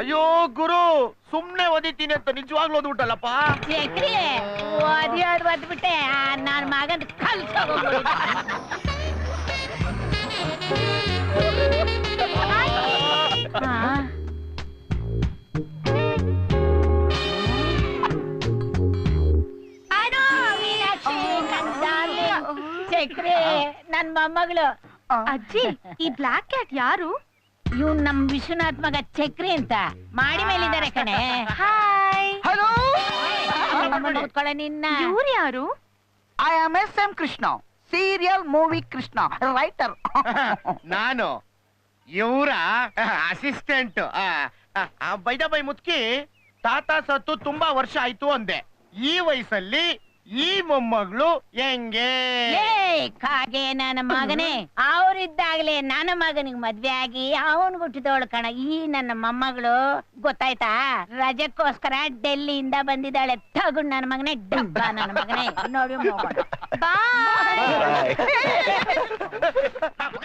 ಅಯ್ಯೋ ಗುರು ಸುಮ್ನೆ ಓದಿತೀನಿ ಅಂತ ನಿಜವಾಗ್ಲೂ ಓದ್ಬಿಟ್ಟಲ್ಲಪ್ಪ ಚಕ್ರಿ ಓದಿ ಓದ್ ಓದ್ಬಿಟ್ಟೆ ನನ್ನ ಮಗನ್ ಕಲ್ಸ ಚಕ್ರಿ ನನ್ ಮೊಮ್ಮಗಳು. ಅಜ್ಜಿ ಈ ಬ್ಲಾಕ್ ಕ್ಯಾಟ್ ಯಾರು? ಇವ್ ನಮ್ ವಿಶ್ವನಾಥ್ ಮಗ ಚಕ್ರಿ ಅಂತ ಮಾಡಿ ಮೇಲಿದ್ದಾರೆ ಕಣೆ. ಹಾಯ್ ಹಲೋ ಕೂತ್ಕೊಳ್ಳ ನಿನ್ನ. ಇವ್ರು ಯಾರು? I am S M Krishna serial movie Krishna writer ನಾನು ಇವರ ಅಸಿಸ್ಟೆಂಟ್ ಬೈದ ಬೈ ಮುತ್ಕಿ ತಾತ ಸತ್ತು ತುಂಬಾ ವರ್ಷ ಆಯ್ತು ಅಂದೆ. ಈ ವಯಸ್ಸಲ್ಲಿ ಈ ಮೊಮ್ಮಗಳು ಹೆಂಗೆ? ಏ ಕಾಗೆ ನನ್ನ ಮಗನೇ. ಅವರಿದ್ದಾಗಲೇ ನನ್ನ ಮಗನಿಗೆ ಮದ್ವೆ ಆಗಿ ಅವನ್ ಹುಟ್ಟಿದವಳು ಕಣ. ಈ ನನ್ನ ಮೊಮ್ಮಗಳು ಗೊತ್ತಾಯ್ತಾ? ರಜಕ್ಕೋಸ್ಕರ ಡೆಲ್ಲಿಯಿಂದ ಬಂದಿದ್ದಾಳೆ. ತಗೊಂಡ್ ನನ್ನ ಮಗನೇ ಡಬ್ಬ ನನ್ನ ಮಗನೇ. ನೋಡಿ ಬಾಯ್.